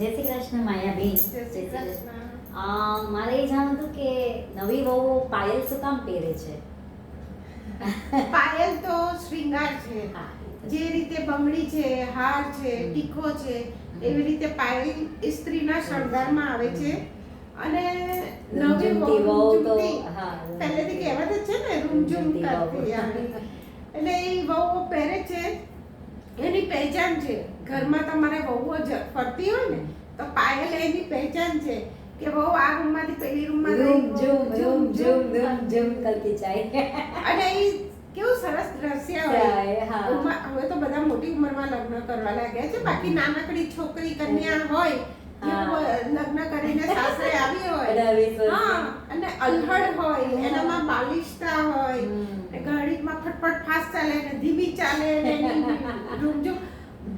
જય શ્રી કૃષ્ણ માયાબેન જય શ્રી કૃષ્ણ. મારે એ જાણવું હતું કે નવી વહુ પાયલ શું કામ પહેરે છે? પાયલ તો શૃંગાર છે. જે રીતે બંગડી છે હાર છે. ટીકો છે એવી રીતે પાયલ સ્ત્રીના શણગારમાં આવે છે. અને નવી વહુ તો હા પહેલેથી કહેવત જ છે ને રૂમઝૂમ કરતી એટલે એ વહુ પહેરે છે. પહેચાન છે. ઘરમાં તમારે વહુઓ જ ફરતી હોય ને તો પાયલ એની પહેચાન છે કે વહુ આ રૂમમાંથી પેલી રૂમમાં જમ જમ જમ જમ જમ કરતી જાય. અને એ કેવું સરસ દ્રશ્ય હોય. હવે તો બધા મોટી ઉંમરમાં લગ્ન કરવા લાગ્યા છે. બાકી નાનકડી છોકરી કન્યા હોય લગ્ન કરીને સાસરે આવી હોય. હા અને અલહડ હોય એનામાં બાલિશતા હોય ગાડીમાં ફટફટ ફાસ્ટ ચાલે ને ધીમી ચાલે ને એની રૂમઝૂમ.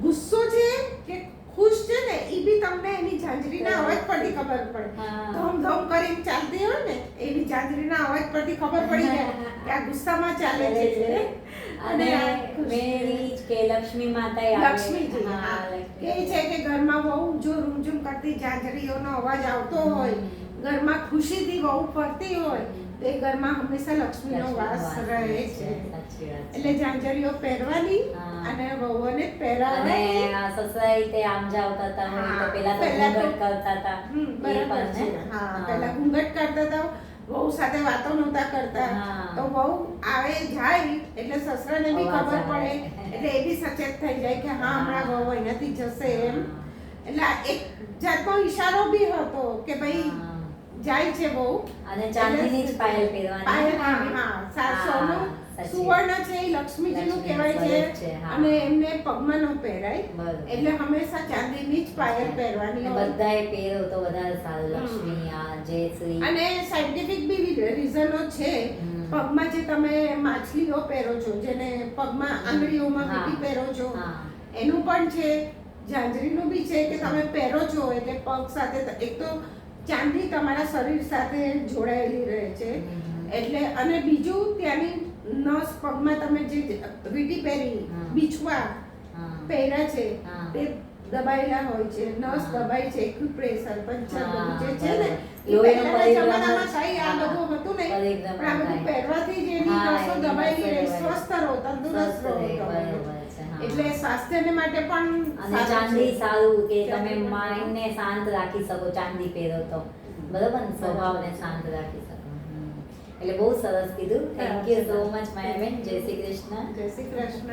ગુસ્સો છે કે ખુશ છે ને એ બી તમને એની ઝાંઝરીના અવાજ પરથી ખબર પડે. ધમ ધમ કરીને ચાલતી હોય ને એવી ઝાંઝરીના અવાજ પરથી ખબર પડી જાય કે આ ગુસ્સામાં ચાલે છે અને. મેરી કે લક્ષ્મી માતા લક્ષ્મી. કે છે કે ઘરમાં બહુ જો રૂમઝૂમ કરતી ઝાંઝરીઓનો અવાજ આવતો હોય ઘરમાં ખુશીથી બહુ ફરતી હોય તો એ ઘરમાં હંમેશા લક્ષ્મીનો વાસ રહે છે. એટલે ઝાંઝરીઓ પહેરવાની અને વહુઓને અને પહેરાવવાની સસરાઈ તે આમ જાવ કરતા હોય તો પહેલા તો- ઘૂંઘટ કરતા હતા. બરાબર છે. ને? હા. પહેલા ઘૂંઘટ કરતા હતા વહુ સાથે વાતો નહોતા કરતા. તો વહુ આવે જાય એટલે સસરાને બી ખબર પડે. એટલે એ બી સચેત થઈ જાય કે હા હમણાં વહુ અહીંયાથી જશે એમ. એટલે એક જાતનો ઈશારો બી હતો કે ભાઈ. જાય છે બહુ. અને ચાંદીની જ પાયલ પહેરવાની. પાયલ હા હા. સા- હા, સોનું સુવર્ણ છે એ લક્ષ્મીજીનું કહેવાય છે. અને એમને પગમાં ન પહેરાય. એટલે હંમેશા ચાંદીની જ પાયલ પહેરવાની બધાએ પહેરો તો વધારે સારું. લક્ષ્મી આ જયશ્રી. અને સાયન્ટિફિક બી રીઝનો છે. પગમાં જે તમે માછલીઓ પહેરો છો જેને પગમાં આંગળીઓમાં હા. પહેરો છો એનું પણ છે. ઝાંઝરીનું બી છે કે તમે પહેરો છો એટલે પગ સાથે એક તો ચાંદી તમારા શરીર સાથે જોડાયેલી રહે છે. એટલે અને બીજું ત્યાંની નસ પગમાં તમે જે વીટી પહેરી બીછવા પહેર્યા છે તે દબાયેલા હોય છે. નસ દબાય છે એક્યુપ્રેશર પંચર બધું જે છે ને. એ પહેલાના જમાનામાં કઈ આ. બધું હતું નહીં. પણ આ બધું પહેરવાથી જ એની હા, નસો એની દબાયેલી નસો રહે દબાયેલી. સ્વસ્થ રહો તંદુરસ્ત સ્વસ્થ રહો રહે, તમે. બરાબર છે, હા. એટલે સ્વાસ્થ્યને માટે પણ અને ચાંદી સારું કે તમે માઇન્ડને ને શાંત રાખી શકો ચાંદી પહેરો તો. બરોબર ને? સ્વભાવને શાંત રાખી શકો. એટલે બહુ સરસ કીધું. થેન્ક યુ સો મચ માયાબેન જય શ્રી કૃષ્ણ. જય શ્રી કૃષ્ણ.